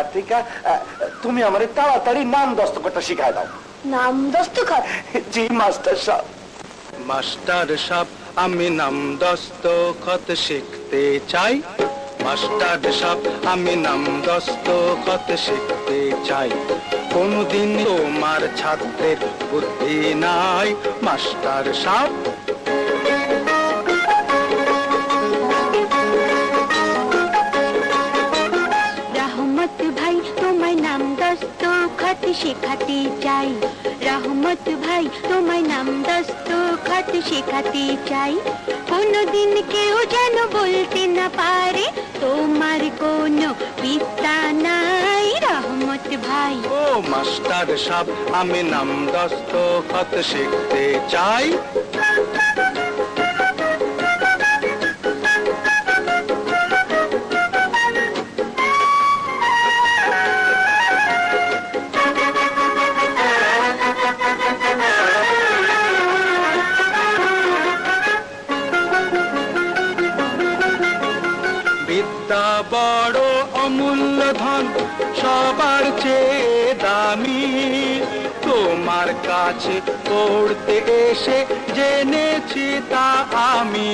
তার থেকে তুমি আমার তাড়াতাড়ি নাম দস্তকটা শিখায় দাও। নাম দস্তখত জি মাস্টার সাহেব। মাস্টার সাহেব আমি নাম দস্তখত শিখতে চাই। মাস্টার সাহেব আমি নাম দস্তখত শিখতে চাই। কোনদিন তোমার ছাত্রের বুদ্ধি নাই মাস্টার সাহেব। নাম দস্তখত শেখাতে চাই। রহমত ভাই, তোমায় নাম দস্তখত শেখাতে চাই। কোনদিন কেউ যেন বলতে না পারে, তোমার কোনো বিদ্যা নাই রহমত ভাই। ও মাস্টার সাহেব আমি নাম দস্তখত শিখতে চাই। বিদ্যা বড় অমূল্য ধন সবার চেয়ে দামি। তোমার কাছে পড়তে এসে জেনেছি তা আমি।